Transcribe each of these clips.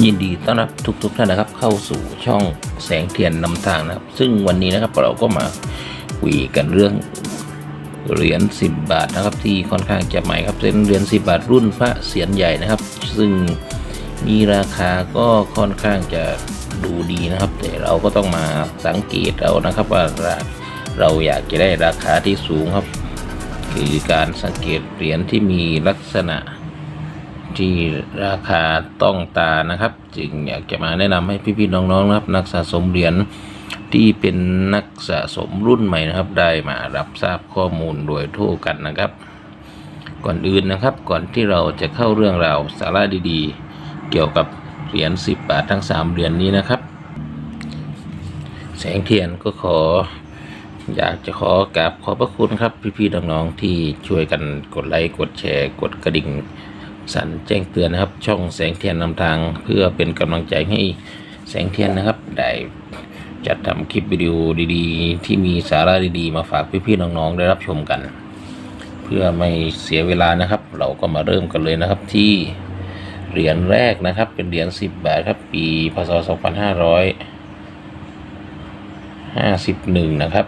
ยินดีต้อนรับทุกๆท่านนะครับ เข้าสู่ช่องแสงเทียนนำทางนะครับ ซึ่งวันนี้นะครับเราก็มาคุยกันเรื่องเหรียญ10 บาทนะครับ ที่ค่อนข้างจะใหม่ครับเป็นเหรียญ10 บาทรุ่นพระเสียรใหญ่นะครับ ซึ่งมีราคาก็ค่อนข้างจะดูดีนะครับ แต่เราก็ต้องมาสังเกตเอานะครับว่าเราอยากจะได้ราคาที่สูงครับ คือการสังเกตเหรียญที่มีลักษณะ ที่ราคาต้องตานะครับ จึงอยากจะมาแนะนำให้พี่ๆน้องๆนะครับ นักสะสมเหรียญที่เป็นนักสะสมรุ่นใหม่นะครับ ได้มารับทราบข้อมูลโดยทั่วกันนะครับ ก่อนอื่นนะครับ ก่อนที่เราจะเข้าเรื่องราวสาระดีๆ เกี่ยวกับเหรียญ10 บาททั้ง 3เหรียญนี้นะครับ แสงเทียนก็ขออยากจะขอกราบขอบพระคุณครับพี่ๆน้องๆที่ช่วยกันกดไลค์กดแชร์ กดกระดิ่ง สั่นแจ้งเตือนนะครับ ช่องแสงเทียนนำทางเพื่อเป็นกำลังใจให้แสงเทียนนะครับ ได้จัดทำคลิปวิดีโอดีๆ ที่มีสาระดีๆ มาฝากพี่ๆน้องๆได้รับชมกัน เพื่อไม่เสียเวลานะครับ เราก็มาเริ่มกันเลยนะครับที่เหรียญแรกนะครับ เป็นเหรียญ10 บาทครับ ปีพศ 2551 นะครับ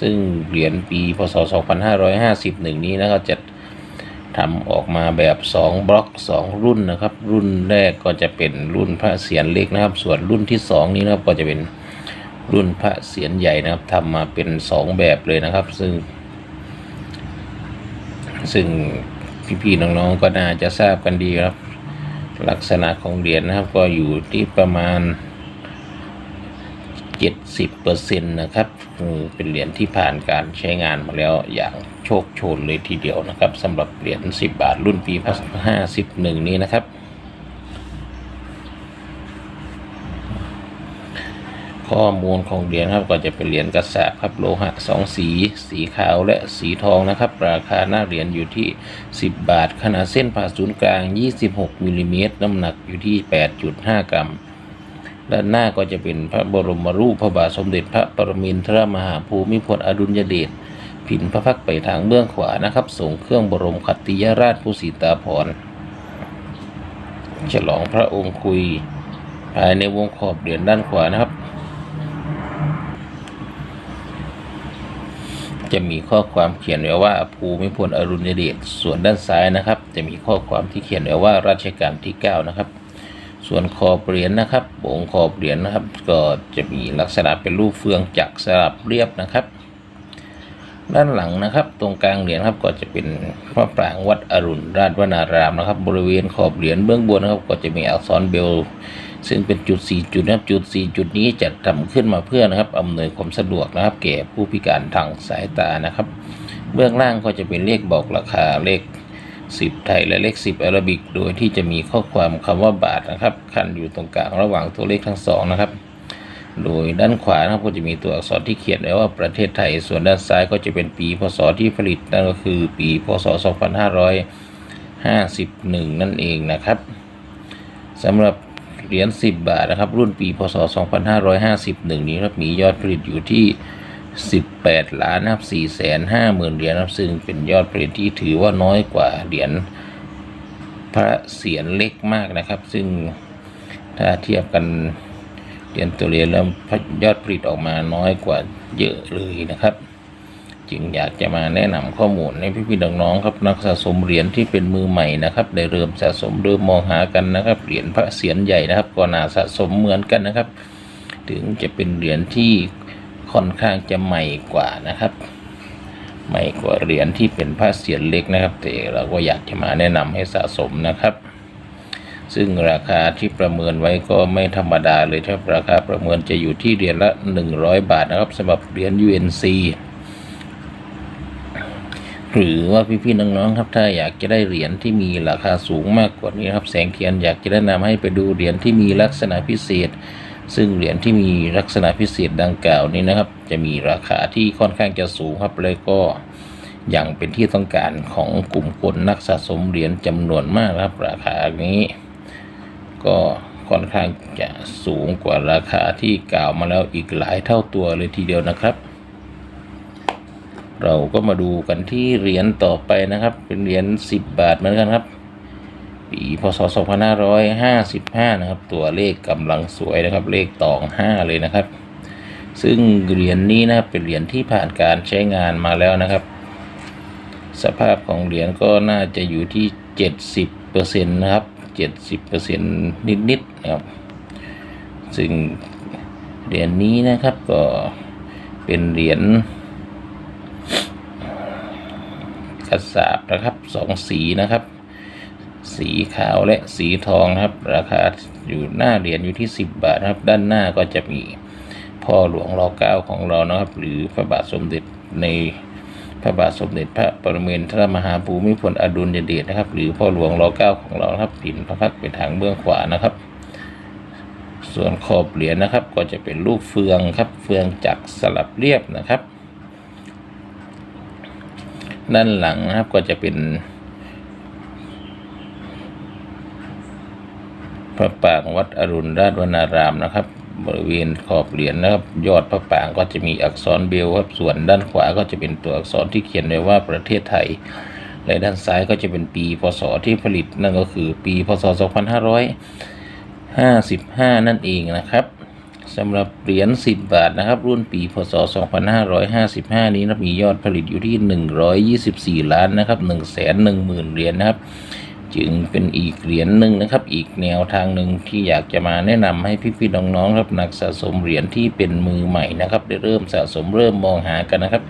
ซึ่งเหรียญปีพศ 2551 นี้นะครับจะ ทำออกมาแบบ 2 บล็อก 2 รุ่นนะครับ รุ่นแรกก็จะเป็นรุ่นพระเศียรเล็กนะครับ ส่วนรุ่นที่ 2 นี้นะครับก็จะเป็นรุ่นพระเศียรใหญ่นะครับทำมาเป็น 2 แบบเลยนะครับ ซึ่ง ซึ่งพี่ๆน้องๆก็น่าจะทราบกันดีครับ ลักษณะของเหรียญนะครับก็อยู่ที่ประมาณ 70%นะครับคือเป็นเหรียญที่ผ่านการใช้งานมาแล้วอย่าง โชคโชนเลยทีเดียวนะครับสำหรับเหรียญ10 บาทรุ่นปี51นี้นะครับ ข้อมูลของเหรียญครับก็จะเป็นเหรียญกระสาบครับโลหะสองสี สีขาวและสีทองนะครับ ราคาหน้าเหรียญอยู่ที่ 10 บาท ขนาดเส้นผ่าศูนย์กลาง 26มิลลิเมตรน้ำหนักอยู่ที่ 8.5 กรัมด้านหน้าก็จะเป็นพระบรมรูปพระบาทสมเด็จพระปรมินทรมหาภูมิพลอดุลยเดช ผินพระพักไปทางเบื้องขวานะครับ ส่งเครื่องบรมขัตติยราชผู้สีตาภรฉลองพระองค์คุยภายในวงขอบเหรียญด้านขวานะครับ จะมีข้อความเขียนไว้ว่าภูมิพลอดุลยเดชส่วนด้านซ้ายนะครับ จะมีข้อความที่เขียนไว้ว่ารัชกาลที่ 9 นะครับ ส่วนขอบเหรียญนะครับวงขอบเหรียญนะครับ ก็จะมีลักษณะเป็นรูปเฟืองจักรสลับเรียบนะครับ ด้านหลังนะครับ ตรงกลางเหรียญครับก็จะเป็นพระปรางวัดอรุณราชวนารามนะครับ บริเวณขอบเหรียญเบื้องบนนะครับ ก็จะมีอักษรเบล ซึ่งเป็นจุด 4 จุดนะครับจุด 4 จุดนี้จะทำขึ้นมาเพื่อนะครับอำนวยความสะดวกนะครับ แก่ผู้พิการทางสายตานะครับ เบื้องล่างก็จะเป็นเลขบอกราคาเลข10ไทยและเลข10อาราบิก โดยที่จะมีข้อความคำว่าบาทนะครับ คันอยู่ตรงกลางระหว่างตัวเลขทั้งสองนะครับ โดยด้านขวานะครับก็จะมีตัวอักษรที่เขียนไว้ว่าประเทศไทย ส่วนด้านซ้ายก็จะเป็นปีพศที่ผลิตนั่นก็คือปีพศ 2551 นั่นเองนะครับสำหรับเหรียญ10 บาทนะครับ รุ่นปีพศ 2551 นี้ครับมียอดผลิตอยู่ที่ 18 ล้านนะครับ4แสน5หมื่นเหรียญนะครับซึ่งเป็นยอดผลิตที่ถือว่าน้อยกว่าเหรียญพระเศียรเล็กมากนะครับ ซึ่งถ้าเทียบกัน เหรียญตัวเหรียญแล้วยอดผลิตออกมาน้อยกว่าเยอะเลยนะครับ จึงอยากจะมาแนะนำข้อมูลให้พี่ๆน้องๆครับนักสะสมเหรียญที่เป็นมือใหม่นะครับได้เริ่มสะสมเริ่มมองหากันนะครับเหรียญพระเศียรใหญ่นะครับก็น่าสะสมเหมือนกันนะครับ ถึงจะเป็นเหรียญที่ค่อนข้างจะใหม่กว่านะครับใหม่กว่าเหรียญที่เป็นพระเศียรเล็กนะครับ แต่เราก็อยากจะมาแนะนำให้สะสมนะครับ ซึ่งราคาที่ประเมินไว้ก็ไม่ธรรมดาเลยครับราคาประเมินจะอยู่ที่เหรียญละ 100 บาทนะครับสำหรับเหรียญ UNC หรือว่าพี่ๆน้องๆครับถ้าอยากจะได้เหรียญที่มีราคาสูงมากกว่านี้ครับแสงเทียนอยากจะแนะนำให้ไปดูเหรียญที่มีลักษณะพิเศษ ซึ่งเหรียญที่มีลักษณะพิเศษดังกล่าวนี้นะครับ จะมีราคาที่ค่อนข้างจะสูงครับเลยก็อย่างเป็นที่ต้องการของกลุ่มคนนักสะสมเหรียญจำนวนมากครับราคานี้ ก็ค่อนข้างจะสูงกว่าราคาที่กล่าวมาแล้วอีกหลายเท่าตัวเลยทีเดียวนะครับ เราก็มาดูกันที่เหรียญต่อไปนะครับ เป็นเหรียญ10 บาทเหมือนกันครับ ปีพศ 2555 นะครับ ตัวเลขกำลังสวยนะครับ เลขตอง 5 เลยนะครับ ซึ่งเหรียญนี้นะครับเป็นเหรียญที่ผ่านการใช้งานมาแล้วนะครับ สภาพของเหรียญก็น่าจะอยู่ที่ 70%นะครับ 70%นิดๆนะครับ ซึ่งเหรียญนี้นะครับก็เป็นเหรียญกระสาบนะครับสองสีนะครับ สีขาวและสีทองครับ ราคาอยู่หน้าเหรียญอยู่ที่ 10 บาทครับ ด้านหน้าก็จะมีพ่อหลวงรอเก้าของเรานะครับ หรือพระบาทสมเด็จใน พระบาทสมเด็จพระปรเมนทรมหาภูมิพลอดุลยเดชนะครับ หรือพ่อหลวงรอเก้าของเราครับปิ่นพระพักตร์ไปทางเบื้องขวานะครับ ส่วนขอบเหรียญนะครับ ก็จะเป็นรูปเฟืองครับ เฟืองจักรสลับเรียบนะครับ ด้านหลังนะครับก็จะเป็นพระปางวัดอรุณราชวนารามนะครับ บริเวณขอบเหรียญนะครับ ยอดพระปางก็จะมีอักษรเบลครับ ส่วนด้านขวาก็จะเป็นตัวอักษรที่เขียนไว้ว่าประเทศไทย และด้านซ้ายก็จะเป็นปีพศที่ผลิตนั่นก็คือปีพศ 2555 นั่นเองนะครับสำหรับเหรียญ10 บาทนะครับ รุ่นปีพศ 2555 นี้นะมียอดผลิตอยู่ที่ 124 ล้านนะครับ110,000เหรียญนะครับ จึงเป็นอีกเหรียญหนึ่งนะครับ อีกแนวทางหนึ่งที่อยากจะมาแนะนำให้พี่ๆน้องๆครับนักสะสมเหรียญที่เป็นมือใหม่นะครับ ได้เริ่มสะสมเริ่มมองหากันนะครับ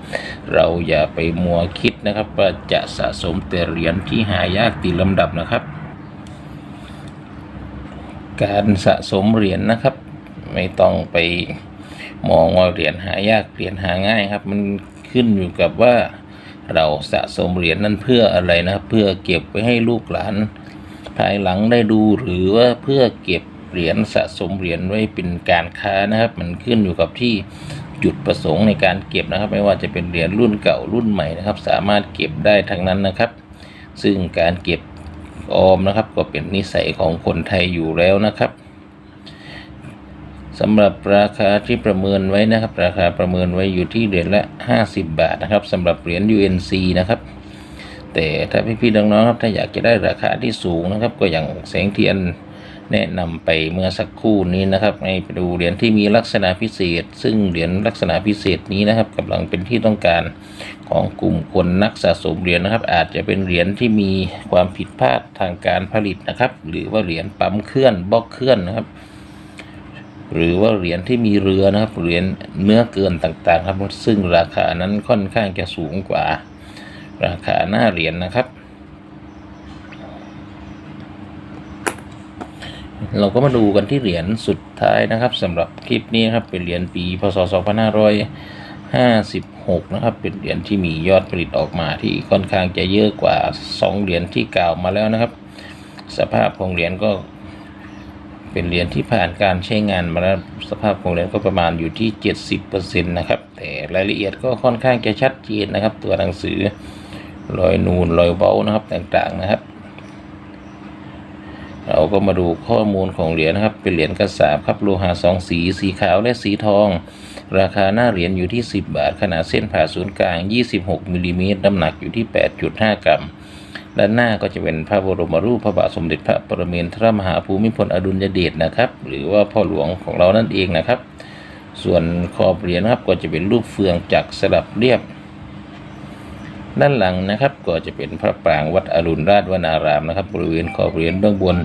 เราอย่าไปมัวคิดนะครับว่าจะสะสมแต่เหรียญที่หายากตีลำดับนะครับ การสะสมเหรียญนะครับ ไม่ต้องไปมองว่าเหรียญหายากเหรียญหาง่ายครับ มันขึ้นอยู่กับว่า เราสะสมเหรียญนั้นเพื่ออะไรนะเพื่อเก็บไว้ให้ลูกหลาน ภายหลังได้ดูหรือว่าเพื่อเก็บเหรียญสะสมเหรียญไว้เป็นการค้านะครับ มันขึ้นอยู่กับที่จุดประสงค์ในการเก็บนะครับ ไม่ว่าจะเป็นเหรียญรุ่นเก่ารุ่นใหม่นะครับ สามารถเก็บได้ทั้งนั้นนะครับ ซึ่งการเก็บออมนะครับ ก็เป็นนิสัยของคนไทยอยู่แล้วนะครับ สำหรับราคาที่ประเมินไว้นะครับ ราคาประเมินไว้อยู่ที่เหรียญละ 50 บาทนะครับสำหรับเหรียญ UNC นะครับ แต่ถ้าพี่ๆน้องๆครับถ้าอยากจะได้ราคาที่สูงนะครับ ก็อย่างแสงเทียนแนะนำไปเมื่อสักครู่นี้นะครับให้ไปดูเหรียญที่มีลักษณะพิเศษ ซึ่งเหรียญลักษณะพิเศษนี้นะครับกำลังเป็นที่ต้องการของกลุ่มคนนักสะสมเหรียญนะครับ อาจจะเป็นเหรียญที่มีความผิดพลาดทางการผลิตนะครับ หรือว่าเหรียญปั๊มเคลื่อนบล็อกเคลื่อนนะครับ หรือว่าเหรียญที่มีเรือนะครับเหรียญเนื้อเกินต่างๆ ครับ ซึ่งราคานั้นค่อนข้างจะสูงกว่า ราคาหน้าเหรียญนะครับ เราก็มาดูกันที่เหรียญสุดท้ายนะครับสำหรับคลิปนี้ครับเป็นเหรียญปีพศ 2556 นะครับ เป็นเหรียญที่มียอดผลิตออกมาที่ค่อนข้างจะเยอะกว่า 2 เหรียญที่กล่าวมาแล้วนะครับ สภาพของเหรียญก็ เป็นเหรียญที่ผ่านการใช้งานมาแล้วสภาพของเหรียญก็ประมาณอยู่ที่ 70%นะครับ แต่รายละเอียดก็ค่อนข้างจะชัดเจนนะครับ ตัวหนังสือรอยนูนรอยเบ้านะครับต่างๆนะครับ เราก็มาดูข้อมูลของเหรียญนะครับ เป็นเหรียญกระสาบครับโลหะสองสีสีขาวและสีทอง ราคาหน้าเหรียญอยู่ที่ 10 บาท ขนาดเส้นผ่าศูนย์กลาง 26มิลลิเมตรน้ำหนักอยู่ที่ 8.5 กรัม ด้านหน้าก็จะเป็นพระบรมรูปพระบาทสมเด็จพระปรเมนทรมหาภูมิพลอดุลยเดชนะครับ หรือว่าพ่อหลวงของเรานั่นเองนะครับ ส่วนขอบเหรียญนะครับก็จะเป็นรูปเฟืองจักรสลับเรียบ ด้านหลังนะครับก็จะเป็นพระปรางวัดอรุณราชวนารามนะครับ บริเวณขอบเหรียญเบื้องบน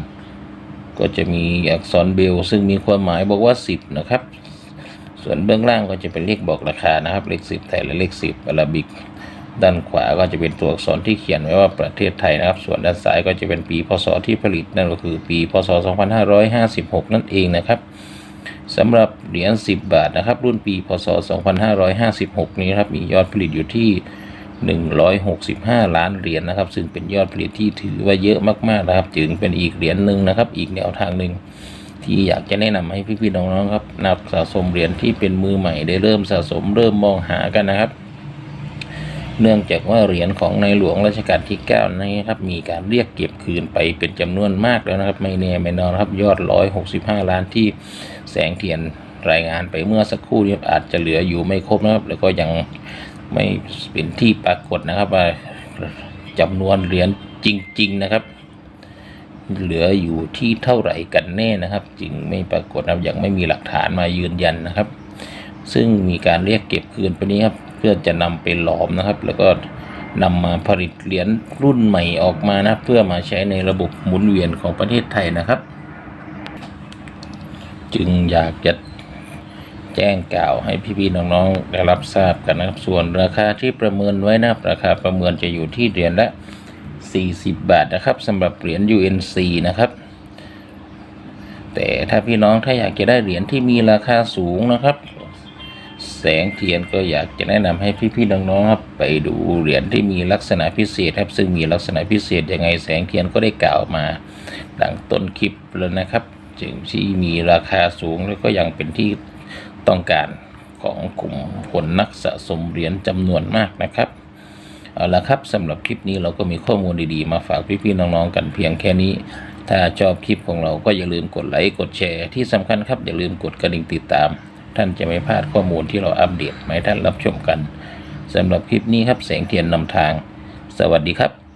ก็จะมีอักษรเบล ซึ่งมีความหมายบอกว่า 10 นะครับ ส่วนเบื้องล่างก็จะเป็นเลขบอกราคานะครับ เลข10ไทยและเลข10อาราบิก ด้านขวาก็จะเป็นตัวอักษรที่เขียนไว้ว่าประเทศไทยนะครับ ส่วนด้านซ้ายก็จะเป็นปีพศที่ผลิตนั่นก็คือปีพศ 2556 นั่นเองนะครับสำหรับเหรียญ10 บาทนะครับ รุ่นปีพศ 2556 นี้ครับมียอดผลิตอยู่ที่165 ล้านเหรียญนะครับ ซึ่งเป็นยอดผลิตที่ถือว่าเยอะมากๆนะครับ จึงเป็นอีกเหรียญหนึ่งนะครับ อีกแนวทางหนึ่งที่อยากจะแนะนำให้พี่ๆน้องๆครับนักสะสมเหรียญที่เป็นมือใหม่ได้เริ่มสะสมเริ่มมองหากันนะครับ เนื่องจากว่าเหรียญของในหลวงรัชกาลที่ 9 นี้ครับมีการเรียกเก็บคืนไปเป็นจำนวนมากแล้วนะครับไม่แน่ไม่นอนครับยอด 165 ล้านที่แสงเทียนรายงานไปเมื่อสักครู่นี้อาจจะเหลืออยู่ไม่ครบนะครับ แล้วก็ยังไม่เป็นที่ปรากฏนะครับว่าจำนวนเหรียญจริง ๆนะครับ เหลืออยู่ที่เท่าไหร่กันแน่นะครับ จึงไม่ปรากฏนะครับยังไม่มีหลักฐานมายืนยันนะครับ ซึ่งมีการเรียกเก็บคืนไปนี้ครับ เพื่อจะนำไปหลอมนะครับ แล้วก็นำมาผลิตเหรียญรุ่นใหม่ออกมานะเพื่อมาใช้ในระบบหมุนเวียนของประเทศไทยนะครับ จึงอยากจะแจ้งกล่าวให้พี่ๆน้องๆได้รับทราบกันนะครับ ส่วนราคาที่ประเมินไว้นะครับราคาประเมินจะอยู่ที่เหรียญละ 40 บาทนะครับสำหรับเหรียญ UNC นะครับ แต่ถ้าพี่น้องถ้าอยากจะได้เหรียญที่มีราคาสูงนะครับ แสงเทียนก็อยากจะแนะนำให้พี่ๆน้องๆครับไปดูเหรียญที่มีลักษณะพิเศษครับ ซึ่งมีลักษณะพิเศษยังไงแสงเทียนก็ได้กล่าวมาดังต้นคลิปแล้วนะครับจึงที่มีราคาสูงแล้วก็ยังเป็นที่ต้องการของกลุ่มคนนักสะสมเหรียญจำนวนมากนะครับเอาละครับสำหรับคลิปนี้เราก็มีข้อมูลดีๆ มาฝากพี่ๆน้องๆกันเพียงแค่นี้ ถ้าชอบคลิปของเราก็อย่าลืมกดไลค์กดแชร์ที่สำคัญครับอย่าลืมกดกระดิ่งติดตาม ท่านจะไม่พลาดข้อมูลที่เราอัปเดตมาให้ท่านรับชมกันสำหรับคลิปนี้ครับแสงเทียนนำทาง สวัสดีครับ